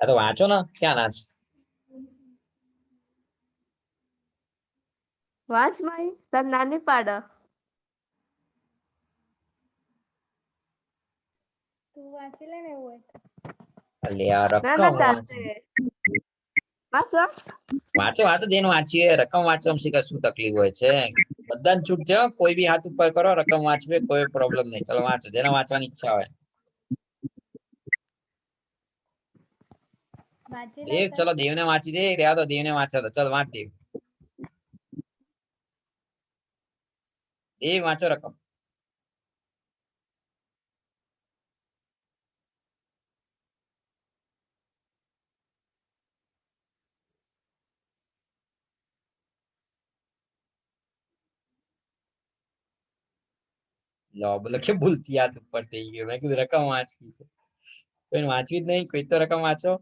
આ તો વાંચો ને ક્યાં નાચ વાંચ માઈ તાર નાની પાડ તું વાંચી લે ને એવું. અલે આ ના ના રકમ વાંચ વાંચ. વાંચો વાંચો જેને વાંચીએ રકમ વાંચવા શીખે શું તકલીફ હોય છે બધાને છૂટ છે કોઈ બી હાથ ઉપર કરો રકમ વાંચવી કોઈ પ્રોબ્લેમ નહીં ચલો વાંચો જેને વાંચવાની ઈચ્છા હોય વાંચી લે દેવ. ચલો દેવને વાંચી દે રહ્યા તો દેવને વાંચો તો ચલ વાંચ દેવ. દેવ વાંચો રકમ. લો બોલો કે ભૂલતી યાદ ઉપર થઈ ગયો? મેં કીધું રકમ વાંચવી છે. કોઈ વાંચવી જ નહીં કોઈ તો રકમ વાંચો.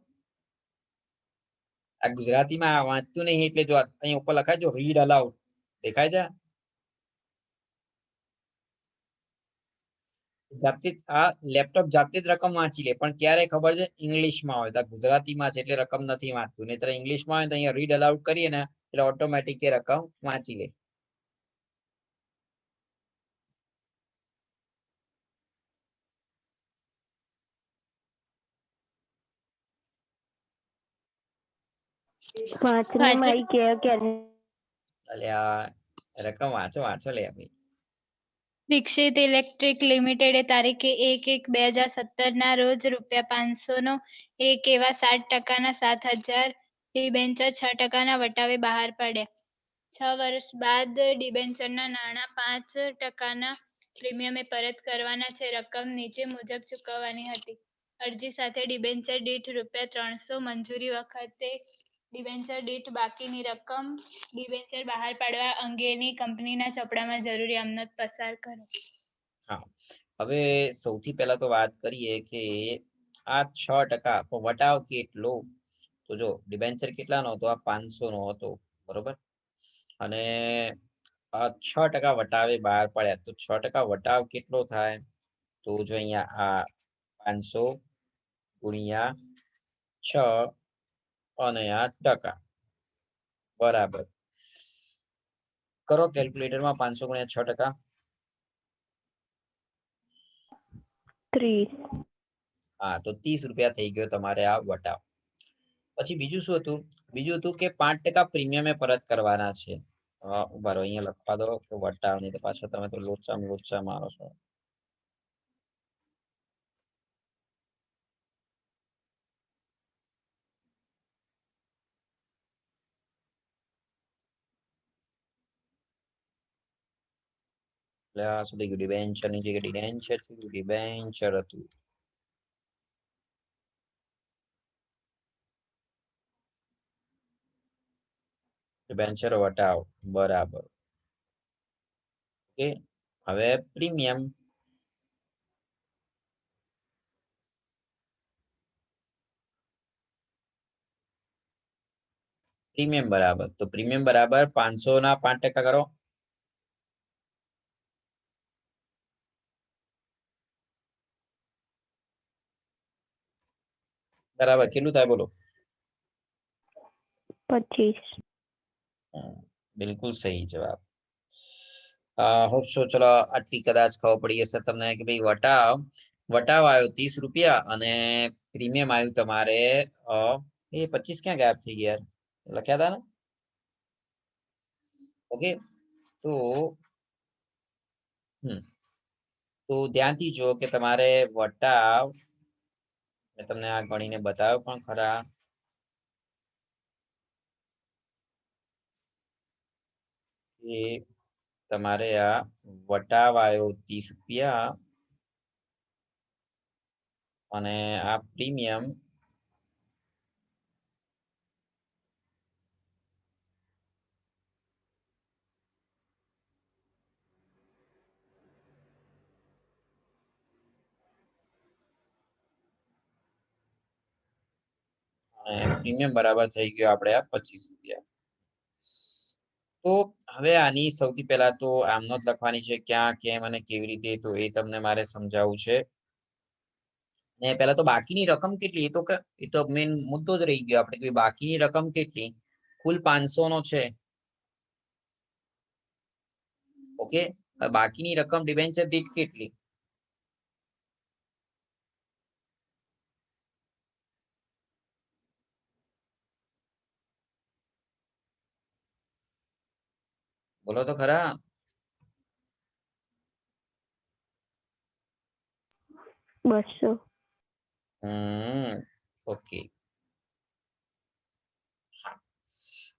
આ ગુજરાતીમાં વાંચતું નહીં એટલે જો અહીં ઉપર લખાય જો રીડ અલાઉડ દેખાય છે? જાતે આ લેપટોપ જાતે જ રકમ વાંચી લે, પણ ક્યારે ખબર છે? ઇંગ્લિશમાં હોય તો ગુજરાતીમાં છે એટલે રકમ નથી વાંચતું. નહીં ઇંગ્લિશમાં હોય તો અહીંયા રીડ અલાઉડ કરીએ ને એટલે ઓટોમેટિક એ રકમ વાંચી લે. વાંચ ને કે કે એટલે રકમ વાંચો વાંચો લે ભાઈ દીક્ષિત ઇલેક્ટ્રિક લિમિટેડે તારીખે એક એક બે હજાર સત્તર ના રોજ રૂપિયા પાંચસો નો એક એવા સાત ટકાના સાત હજાર ડિબેન્ચર છ ટકાના વટાવે બહાર પાડ્યા. છ વર્ષ બાદ ડિબેન્ચરના નાણાં પાંચ ટકાના પ્રીમિયમે પરત કરવાના છે. રકમ નીચે મુજબ ચૂકવવાની હતી. અરજી સાથે ડિબેન્ચર દીઠ રૂપિયા ત્રણસો મંજૂરી વખતે ડિબેન્ચર દીઠ બાકીની રકમ ડિબેન્ચર બહાર પાડવા અંગેની કંપનીના ચોપડામાં જરૂરી અમનત પસાર કરે. હા. હવે સૌથી પહેલા તો વાત કરીએ કે આ છ ટકા વટાવ કેટલો? તો જો ડિબેન્ચર કેટલાનો હતો? આ પાંચસો નો હતો, બરોબર? અને આ છ ટકા વટાવે બહાર પડ્યા. તો છ ટકા વટાવ કેટલો થાય? તો જો અહીંયા આ પાંચસો ગુણ્યા છ અને આ ટકા. બરાબર. કરો કેલ્ક્યુલેટરમાં પાંચસો ગુણ્યા છ ટકા. હા તો ત્રીસ રૂપિયા થઈ ગયો તમારે આ વટાવ. પછી બીજું શું હતું? બીજું હતું કે પાંચ ટકા પ્રીમિયમે પરત કરવાના છે. ઊભા રહો અહીંયા લખવા દો કે વટાવ નહીં તો પાછા તમે તો લોચા લોચા મારો છો. એટલે થઈ ગયું ડિબેન્ચરની જગ્યાએ ડિબેન્ચર થઈ ગયું ડિબેન્ચર હતું ડિબેન્ચર વટાવ બરાબર ઓકે હવે પ્રીમિયમ પ્રીમિયમ બરાબર તો પ્રીમિયમ બરાબર પાંચસો ના પાંચ ટકા કરો બરાબર કેટલું થાય બોલો? પચીસ. બિલકુલ સહી જવાબ. હોપ સો ચલો આટલી કદાચ ખબર પડી હશે તમને કે ભાઈ વટાવ વટાવ આવ્યો ત્રીસ રૂપિયા અને પ્રીમિયમ આવ્યું તમારે એ પચીસ ક્યાં ગાયબ થઈ ગયા? લખ્યા હતા ને? ઓકે તો હમ તો ધ્યાનથી જો કે તમારે વટાવ મેં તમને આ ગણીને બતાવ્યો પણ ખરા. કે તમારે આ વટાવાયો ત્રીસ રૂપિયા અને આ પ્રીમિયમ અને પ્રીમિયમ બરાબર થઈ ગયો આપણે આ પચીસ રૂપિયા. તો હવે આની સૌથી પહેલા તો આમ નોંધ લખવાની છે ક્યાં, કેમ અને કેવી રીતે, તો એ તમને મારે સમજાવવું છે. ને પહેલા તો બાકીની રકમ કેટલી, એ તો એ તો મેઇન મુદ્દો જ રહી ગયો આપણે બાકીની રકમ કેટલી? કુલ પાંચસો નો છે. ઓકે? બાકીની રકમ ડિબેન્ચર દીઠ કેટલી? બોલો તો ખરા. બસો. હમ ઓકે.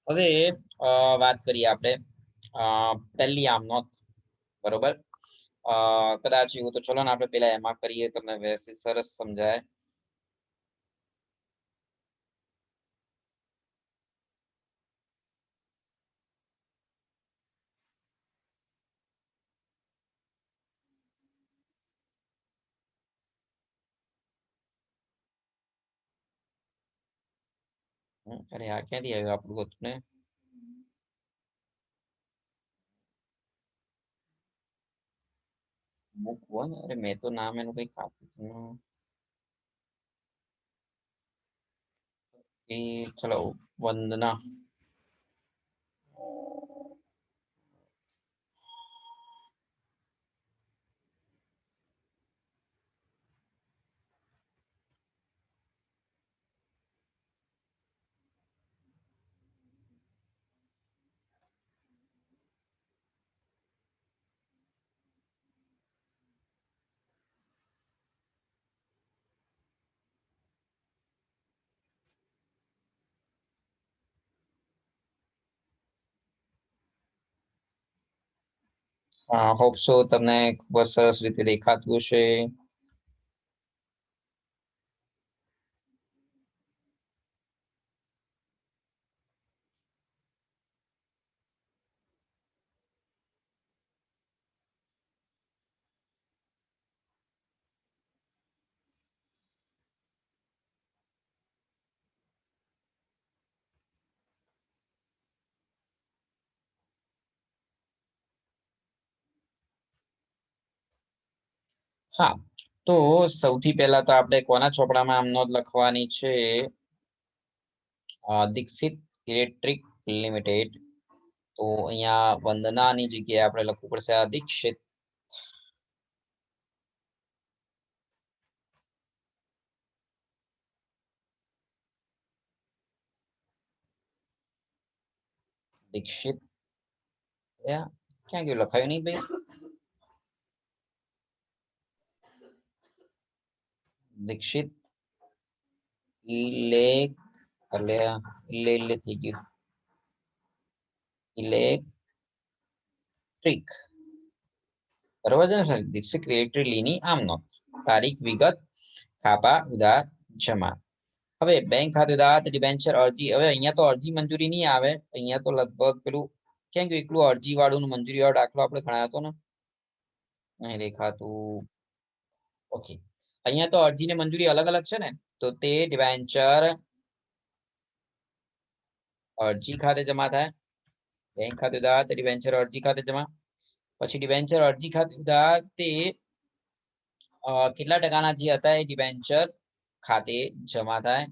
હવે વાત કરીએ આપણે પહેલી આમ નોંધ બરોબર? અ, કદાચ એવું તો ચલો ને આપણે પેલા એમાં કરીએ તમને વ્યવસ્થિત સરસ સમજાય. અરે આ ક્યાંથી આવ્યું આપણું હતું ને મૂકવો અરે મેં તો નામ એનું કઈ. એ ચલો વંદના હોપ સો તમને ખૂબ સરસ રીતે દેખાતું હશે. હા, તો સૌથી પહેલા તો આપણે કોના ચોપડામાં આમ નોંધ લખવાની છે? Dikshit electric limited. તો અહીંયા વંદનાની જગ્યાએ આપણે લખવું પડશે આ દીક્ષિત. દીક્ષિત. ક્યાં ગયું? લખાયું નહીં ભાઈ? દીક્ષિત ઇલેક એટલે ઇલે ઇલે થઈ ગયું. ઇલેક્ટ્રિક બરોબર છે ને દીક્ષિત ઇલેક્ટ્રિકલીની આમ નોંધ તારીખ, વિગત, ખાપા ઉધાર જમા. હવે બેંક ખાતે ઉધાર ડિબેન્ચર, અરજી. હવે અહીંયા તો અરજી મંજૂરી નહીં આવે. અહીંયા તો લગભગ પેલું, કેમ કે એકલું અરજી વાળું મંજૂરી વાળો દાખલો આપણે ગણાયો હતો ને? અહીં દેખાતું. ઓકે. અહીંયા તો અરજી ને મંજૂરી અલગ અલગ છે ને? તો તે ડિવેન્ચર અરજી ખાતે જમા થાય. બેંક ખાતે ઉધાર, તે ડિવેન્ચર અરજી ખાતે જમા. પછી ડિવેન્ચર અરજી ખાતે ઉધાર તે કેટલા ટકાના જે હતા એ ડિવેન્ચર ખાતે જમા થાય.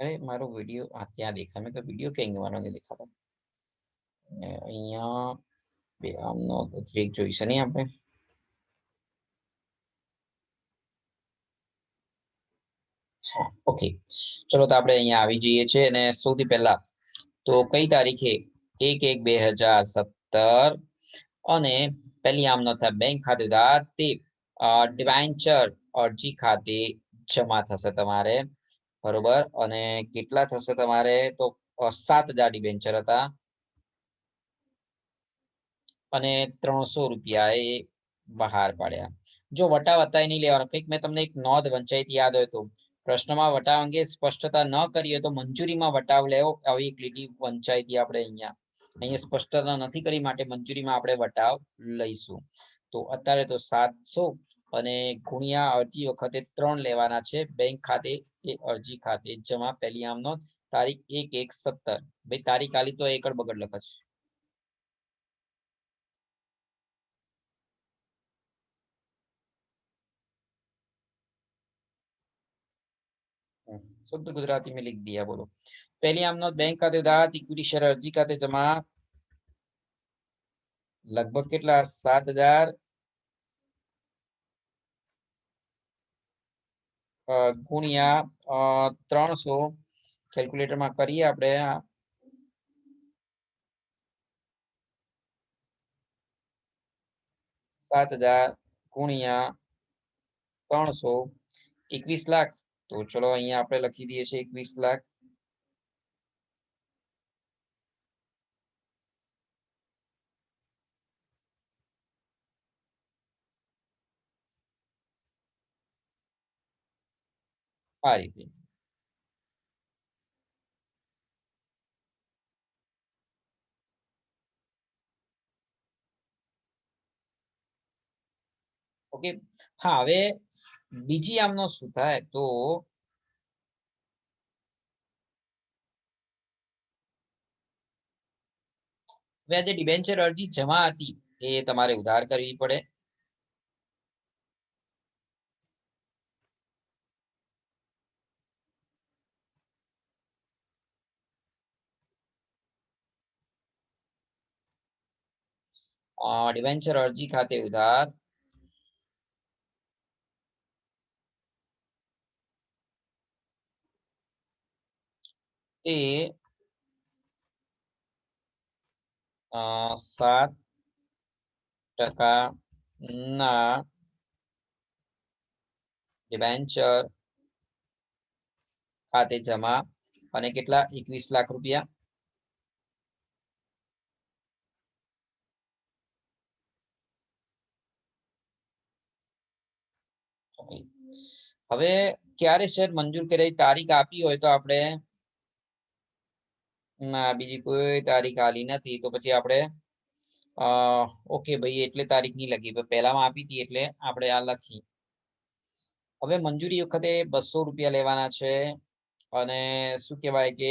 અરે, મારો વીડિયો, આ ત્યાં દેખાય. મેં તો વીડિયો ક્યાં ગવાનો નથી દેખાતો અહીંયા બે આમનો ચેક જોઈશે નહીં આપણે? ઓકે ચલો તો આપણે અહીંયા આવી જઈએ છીએ અને સૌથી પહેલા તો કઈ તારીખે? એક એક બે હજાર સત્તર અને પહેલી આમ થાય, બેંક ખાતેદાર તે ડિવાન્ચર અરજી ખાતે જમા થશે તમારે. બરોબર? અને કેટલા થશે તમારે? તો સાત હજાર ડિબેન્ચર હતા. અને ત્રણસો રૂપિયા એ બહાર પાડ્યા. જો વટા હતા નહીં લેવાનો, કંઈક મેં તમને એક નોંધ વંચાયતી યાદ હોય તો. પ્રશ્નમાં વટાવ અંગે સ્પષ્ટતા ન કરીએ તો મંજૂરીમાં વટાવ લેવો, આવી એક લીટી વંચાયતી આપણે અહીંયા. અહીંયા સ્પષ્ટતા નથી કરી માટે મંજૂરીમાં આપણે વટાવ લઈશું. તો અત્યારે તો સાતસો અને ગુણ્યા અરજી વખતે ત્રણ લેવાના છે. બેંક ખાતે એ અરજી ખાતે જમા પહેલી આમ તારીખ એક એક સત્તર. ભાઈ, તારીખ આલી તો એકડ બગડ લખશ શુદ્ધ ગુજરાતી મેં લીખ દિયા, બોલો. પહેલી આમનો બેંક ખાતે ઉદાહરણ ઇક્વિટી શેર અરજી ખાતે જમા લગભગ કેટલા? સાત હજાર ગુણ્યા ત્રણસો કેલ્ક્યુલેટરમાં કરીએ આપણે સાત હજાર ગુણ્યા ત્રણસો એકવીસ લાખ. તો ચલો અહીંયા આપણે લખી દઈએ છીએ એકવીસ લાખ. આ રીતે ઓકે હા હવે બીજી આમનો શું થાય તો હવે જે ડિબેન્ચર અરજી જમા હતી એ તમારે ઉધાર કરવી પડે અ ડિબેન્ચર અરજી ખાતે ઉધાર. તે સાત ટકા ના ડિવેન્ચર ખાતે જમા અને કેટલા? એકવીસ લાખ રૂપિયા. હવે ક્યારે શેર મંજૂર કરેલી તારીખ આપી હોય તો આપણે? ના, બીજી કોઈ તારીખ આલી નથી. તો પછી આપણે ઓકે ભાઈ, એટલે તારીખ નહીં લખી. પહેલામાં આપી હતી એટલે આપણે આ લખી. હવે મંજૂરી વખતે બસો રૂપિયા લેવાના છે. અને શું કહેવાય કે,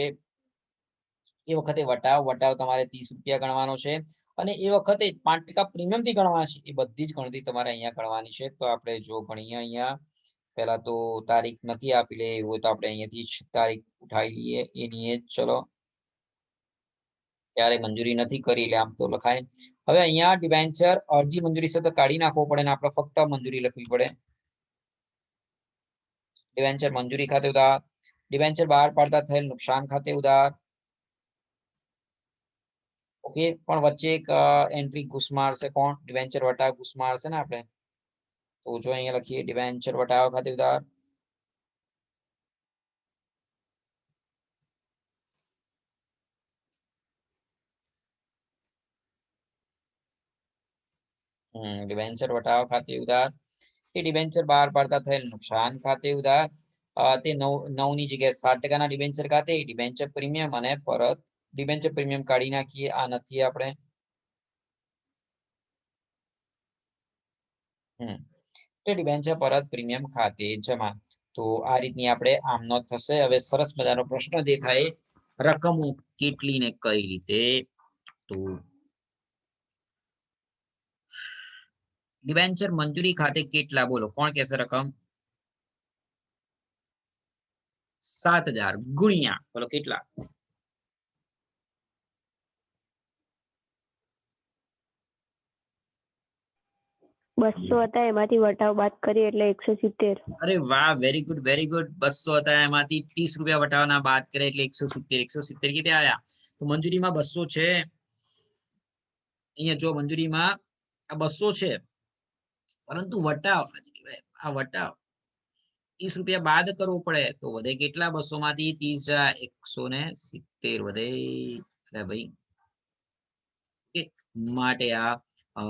એ વખતે વટાવ વટાવ તમારે ત્રીસ રૂપિયા ગણવાનો છે. અને એ વખતે પાંચ ટકા પ્રીમિયમથી ગણવાના છે. એ બધી જ ગણતરી તમારે અહીંયા ગણવાની છે. તો આપણે જો ગણીએ અહીંયા. પહેલા તો તારીખ નથી આપી લે, એવું હોય તો આપણે અહીંયાથી જ તારીખ ઉઠાવી લઈએ. એની એ ચલો. ત્યારે મંજૂરી નથી કરી એટલે આમ તો લખાય હવે અહીંયા ડિબેન્ચર અરજી મંજૂરી સાથે કાઢી નાખવો પડે ને આપણે ફક્ત મંજૂરી લખવી પડે. ડિબેન્ચર મંજૂરી ખાતે ઉધાર ડિબેન્ચર બહાર પાડતા થયેલ નુકસાન ખાતે ઉધાર. ઓકે, પણ વચ્ચે એક એન્ટ્રી ઘૂસ મારશે કોણ? ડિબેન્ચર વટા ઘૂસ મારશે ને આપણે? તો જો અહીંયા લખીએ ડિવેન્ચર વટાવ ખાતે ઉધાર. હમ ડિબેન્ચર વટાવ ખાતે ઉધાર. એ ડિવેન્ચર બહાર પાડતા થયેલ નુકસાન ખાતે ઉધાર. તે નવની જગ્યાએ સાત ટકાના ડિવેન્ચર ખાતે ડિવેન્ચર પ્રીમિયમ અને પરત ડિવેન્ચર પ્રીમિયમ કાઢી નાખીએ. આ નથી આપણે. હમ. તે ડિબેન્ચર પરત પ્રીમિયમ ખાતે જમા. તો આ રીતની આપણે આમનો થશે. હવે સરસ મજાનો પ્રશ્ન દેખાય. રકમો કેટલી ને કઈ રીતે? તો ડિબેન્ચર મંજૂરી ખાતે કેટલા? બોલો, કોણ કહેશે રકમ? સાત હજાર ગુણ્યા. બોલો, કેટલા? બસો હતા એમાંથી વટાવ બાદ કરીએ એટલે એકસો સિત્તેર. અરે વાહ વેરી ગુડ વેરી ગુડ બસો હતા એમાંથી ત્રીસ રૂપિયા વટાવવાના બાદ કરે એટલે એકસો સિત્તેર. એકસો સિત્તેર કીધે આવ્યા તો મંજૂરીમાં બસો છે. અહીંયા જો મંજૂરીમાં આ બસો છે. પરંતુ વટાવ આ વટાવ ત્રીસ રૂપિયા બાદ કરવો પડે તો વધે કેટલા બસો માંથી ત્રીસ હજાર એકસો ને સિત્તેર વધે. ભાઈ માટે આ અ,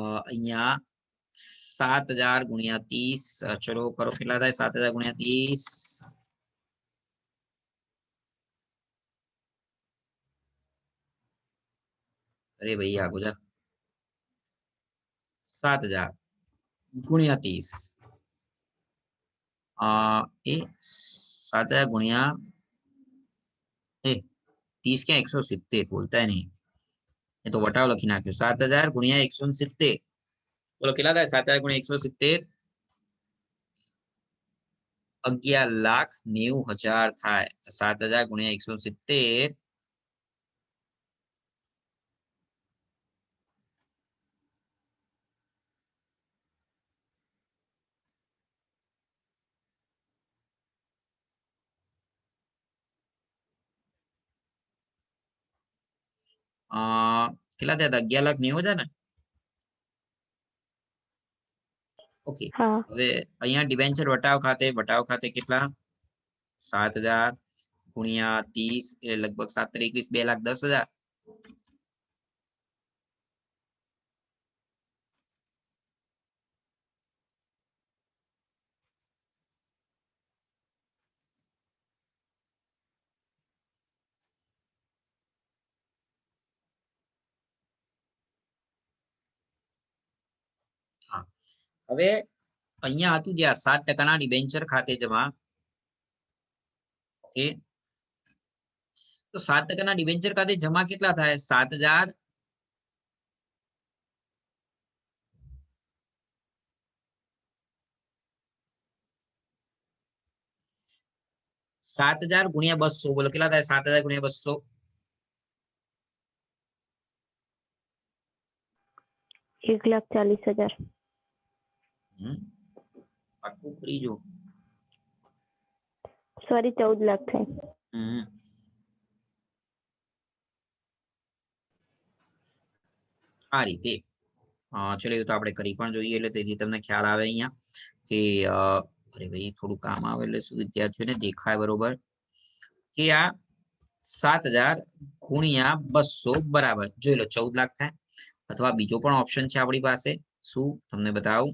અહીંયા સાત હજાર ગુણ્યા ત્રીસ અ, ચલો કરો કેટલા થાય સાત હજાર ગુણ્યા ત્રીસ અરે ભાઈ આ ગુજરાત સાત હજાર ગુણ્યા ત્રીસ અ એ સાત હજાર ગુણ્યા એ ત્રીસ ક્યાં એકસો સિત્તેર બોલતા નહીં એ તો વટાવ લખી નાખ્યો સાત હજાર ગુણ્યા એકસો સિત્તેર બોલો કેટલા થાય સાત હજાર ગુણ્યા એકસો સિત્તેર અગિયાર લાખ નેવું હજાર થાય સાત હજાર ગુણ્યા એકસો સિત્તેર કેટલા થયા હતા અગિયાર લાખ નેવું હજાર ને ઓકે હવે અહીંયા ડિબેન્ચર વટાવ ખાતે વટાવ ખાતે કેટલા? સાત હજાર ગુણ્યા ત્રીસ એટલે લગભગ સાત એકવીસ બે લાખ દસ હજાર. હવે અહીંયા હતું જે આ સાત ટકાના ડિબેન્ચર ખાતે જમા ઓકે તો સાત ટકાના ડિબેન્ચર ખાતે જમા કેટલા થાય? સાત હજાર. સાત હજાર ગુણ્યા બસો. બોલો, કેટલા થાય? સાત હજાર ગુણ્યા બસો. એક લાખ ચાલીસ હજાર. હમ? પાક્કું કરી જો સોરી 14 લાખ થઈ. હમ. આ રીતે. ચલો તો આપણે કરી પણ જોઈએ એટલે તેથી તમને ખ્યાલ આવે અહીંયા કે અરે ભાઈ થોડું કામ આવે એટલે શું વિદ્યાર્થીઓને દેખાય બરોબર? કે આ સાત હજાર ગુણ્યા બસો બરાબર. જોઈ લો ચૌદ લાખ થાય. અથવા બીજો પણ ઓપ્શન છે આપણી પાસે. શું? તમને બતાવું.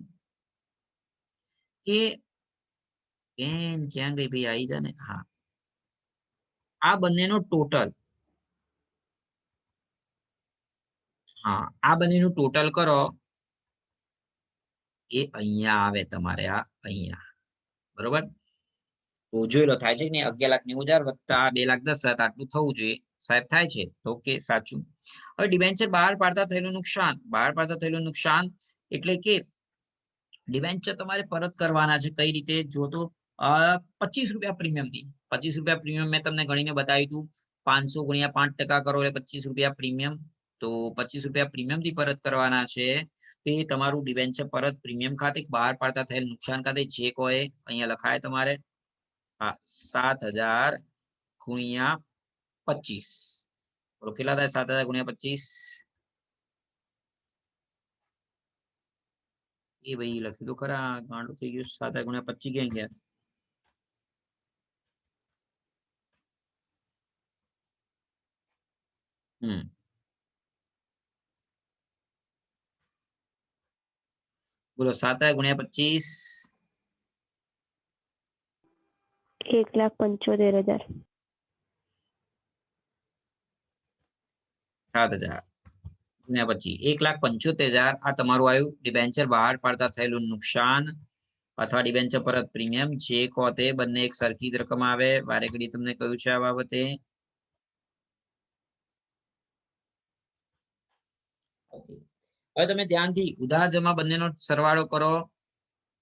કે કેન ક્યાં ગઈ ભાઈ? આવી જા હા. આ બંનેનો ટોટલ હા, આ બંનેનું ટોટલ કરો. એ અહીંયા આવે તમારે, આ અહીંયા. બરોબર? તો જોઈ લો, થાય છે કે અગિયાર લાખ નેવું હજાર વત્તા બે લાખ દસ હજાર, આટલું થવું જોઈએ. સાહેબ, થાય છે? તો કે સાચું. હવે ડિબેન્ચર બહાર પાડતા થયેલું નુકસાન. બહાર પાડતા થયેલું નુકસાન એટલે કે ડિબેન્ચર તમારે પરત કરવાના છે, કઈ રીતે? જો તો પચીસ રૂપિયા પ્રીમિયમથી. પચીસ રૂપિયા પ્રીમિયમ મેં તમને ગણીને બતાવ્યું હતું પાંચસો ગુણ્યા પાંચ ટકા કરો એટલે પચીસ રૂપિયા પ્રીમિયમ તો પચીસ રૂપિયા પ્રીમિયમથી પરત કરવાના છે. તે તમારું ડિવેન્ચર પરત પ્રીમિયમ ખાતે બહાર પાડતા થયેલ નુકસાન ખાતે જે કોઈ અહીંયા લખાય તમારે, હા, સાત હજાર ગુણ્યા પચીસ. કેટલા થાય? સાત હજાર ગુણ્યા પચીસ? એ ભાઈ લખ્યું તો ખરા ગાંડું થઈ ગયું સાત હજાર ગુણ્યા પચીસ ક્યાં ગયા હમ બોલો સાત હજાર ગુણ્યા પચીસ એક લાખ પંચોતેર હજાર સાત હજાર ગુણ્યા પછી એક લાખ પંચોતેર હજાર આ તમારું આવ્યું ડિબેન્ચર બહાર પાડતા થયેલું નુકસાન અથવા ડિબેન્ચર પરત પ્રીમિયમ જે કહો તે બંને એક સરખી રકમ આવે. વારેઘડી તમને કહ્યું છે આ બાબતે? હવે તમે ધ્યાનથી ઉધાર જમા બંનેનો સરવાળો કરો.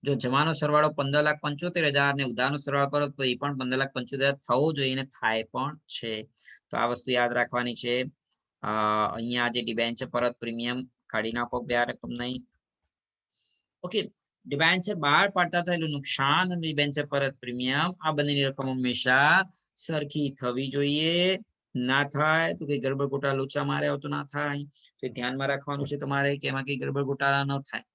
જો જમાનો સરવાળો પંદર લાખ પંચોતેર હજાર ને ઉધારનો સરવાળો કરો તો એ પણ પંદર લાખ પંચોતેર થવો જોઈએ ને થાય પણ છે. તો આ વસ્તુ યાદ રાખવાની છે. અહીંયા જે ડિબેન્ચર પરત પ્રીમિયમ કાઢી નાખો બે રકમ નહીં ઓકે ડિબેન્ચર બહાર પાડતા થયેલું નુકસાન અને ડિબેન્ચર પરત પ્રીમિયમ આ બંનેની રકમ હંમેશા સરખી થવી જોઈએ. ના થાય તો કઈ ગડબડ ગોટાળા લોચા મારે તો ના થાય. તો ધ્યાનમાં રાખવાનું છે તમારે કે એમાં કઈ ગડબડ ગોટાળા ન થાય.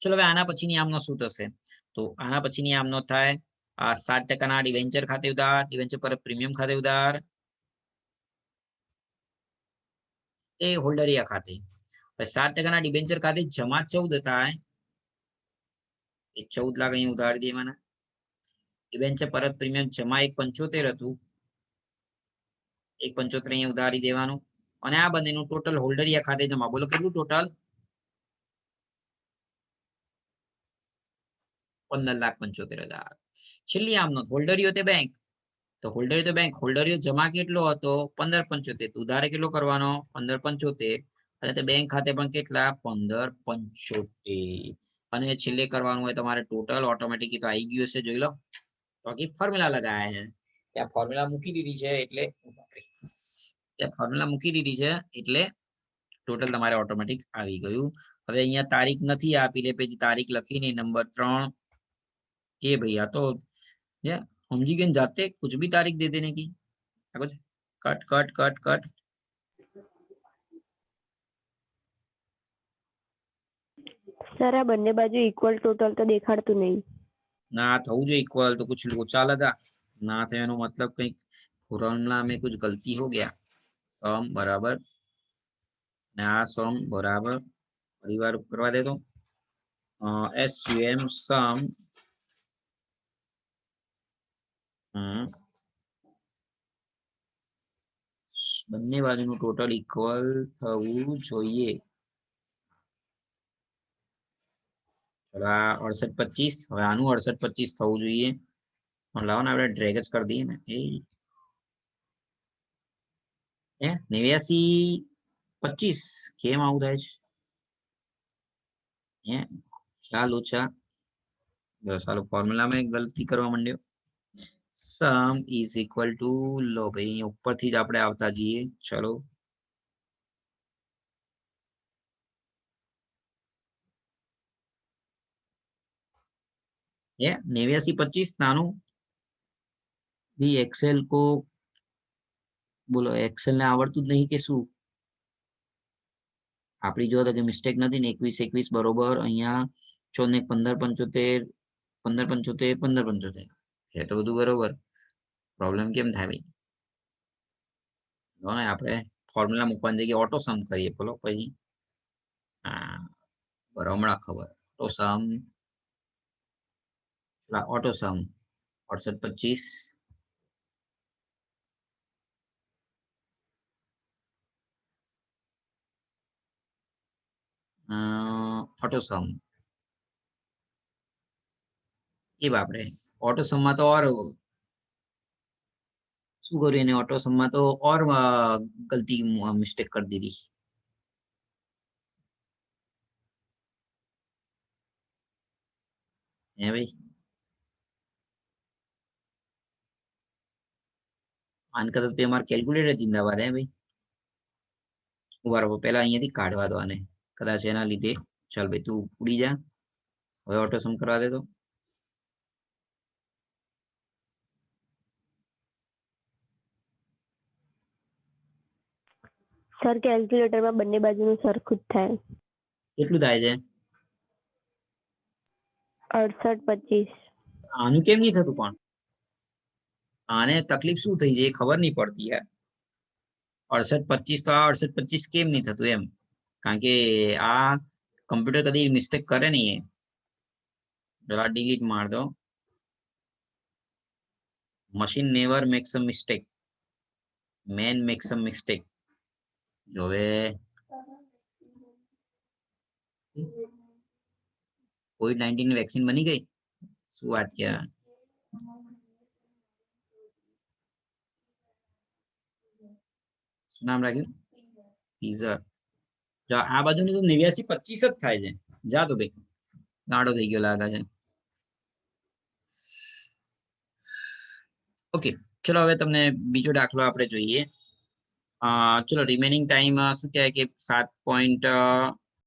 ચલો, હવે આના પછીની આમનો શું થશે? તો આના પછીની આમનો થાય આ સાત ટકાના ડિવેન્ચર ખાતે ઉધાર ડિવેન્ચર પર પ્રીમિયમ ખાતે ઉધાર. એ હોલ્ડરિયા ખાતે. સાત ટકાના ડિબેન્ચર ખાતે જમા ચૌદ હતા એ ચૌદ લાખ અહીંયા ઉધારી દેવાના. ડિબેન્ચર પરત પ્રીમિયમ જમા એક પંચોતેર હતું. એક પંચોતેર અહીંયા ઉધારી દેવાનું. અને આ બંનેનું ટોટલ હોલ્ડરિયા ખાતે જમા. બોલો, કેટલું ટોટલ પંદર લાખ પંચોતેર હજાર. છેલ્લી આમનો. હોલ્ડરિયો તે બેંક તો હોલ્ડર તો બેંક હોલ્ડર જમા કેટલો હતો? પંદર પંચોતેર. ઉધારે કેટલો કરવાનો? પંદર પંચોતેર. અને તે બેંક ખાતે પણ કેટલા? પંદર પંચોતેર. અને છેલ્લે કરવાનું હોય તમારે ટોટલ ઓટોમેટિક તો આવી ગયું હશે, જોઈ લો. બાકી ફોર્મ્યુલા લગાયા છે. ત્યાં ફોર્મ્યુલા મૂકી દીધી છે, એટલે ત્યાં ફોર્મ્યુલા મૂકી દીધી છે, એટલે ટોટલ તમારે ઓટોમેટિક આવી ગયું. હવે અહીંયા તારીખ નથી આપી લે પછી તારીખ લખીને નંબર ત્રણ. એ ભાઈ આ તો ये समझी गए जाते कुछ भी तारीख दे देने की क्या कुछ cut cut cut cut sir આ બંને બાજુ ઇક્વલ ટોટલ તો દેખાડતું નહીં ना થવું જોઈએ इक्वल तो कुछ लोचा लगा ना थे એનો મતલબ કંઈક ફોર્મ્યુલા में कुछ गलती हो गया सम बराबर ને આ સમ બરાબર પરિવાર કરવા દે તો એસ યુ એમ સમ બંને બાજુનું ટોટલ ઇક્વલ થવું જોઈએ. ચલો આ અડસઠ પચીસ, હવે આનું અડસઠ પચીસ થવું જોઈએ. પણ લાવો ને આપણે ડ્રેગ જ કરી દઈએ ને. એ એ નેવ્યાસી પચીસ કેમ આવું થાય છે? હે, ખ્યાલ ઓછા. બસ ચાલો ફોર્મ્યુલામાં ગલતી કરવા માંડ્યો. સમ ઇઝ ઇક્વલ ટુ લો, ભાઈ ઉપરથી જ આપણે આવતા જઈએ. ચલો. નેવ્યાસી પચીસ નાનું. બી એક્સેલ કો, બોલો એક્સેલ ને આવડતું જ નહીં કે શું? આપણી જોવા કે મિસ્ટેક નથી ને, એકવીસ એકવીસ બરોબર, અહીંયા ચોને પંદર પંચોતેર પંદર પંચોતેર પંદર પંચોતેર. એ તો બધું બરોબર. પ્રોબ્લેમ કેમ થાય ભાઈ? ને આપણે ફોર્મ્યુલા મૂકવાની જગ્યાએ ઓટો સમ કરીએ, બોલો પછી. હા, બરાબર, હમણાં ખબર. ઓટો સમ ઓટો સમ અડસઠ પચીસ. ઓટો સમ એ બાપરે. ઓટો સમમાં તો ઓર શું કર્યું એને ઓટો સમમાં તો ઓર ગલતી મિસ્ટેક કરી દીધી. હે ભાઈ? આન કરતા તે અમારે કેલ્ક્યુલેટર જિંદાબાદ, હે ભાઈ? ઊભા રહો પેલા અહીંયાથી કાઢવા દો આને. કદાચ એના લીધે. ચાલ ભાઈ, તું ઉડી જા. હવે ઓટો સમ કરવા દે તો. સર કેલ્ક્યુલેટરમાં બંને બાજુનું સરખું જ થાય. કેટલું થાય છે? અડસઠ પચીસ. આનું કેમ નહીં થતું પણ? આને તકલીફ શું થઈ છે એ ખબર નહીં પડતી યાર. અડસઠ પચીસ તો આ અડસઠ પચીસ કેમ નહીં થતું એમ? કારણ કે આ કમ્પ્યુટર કદી મિસ્ટેક કરે નહીં એ. જરા ડિલીટ માર દો. Machine never makes a mistake man makes a mistake જો હવે કોવિડ નાઇન્ટીન વેક્સિન બની ગઈ શું વાત કે શું નામ રાખ્યું પીઝર જો આ બાજુની તો નેવ્યાસી પચીસ જ થાય છે જા તો ભાઈ ગાડો થઈ ગયો લાગે છે ઓકે ચલો હવે તમને બીજો દાખલો આપણે જોઈએ અ ચલો રિમેનિંગ ટાઈમ શું કહેવાય કે સાત પોઈન્ટ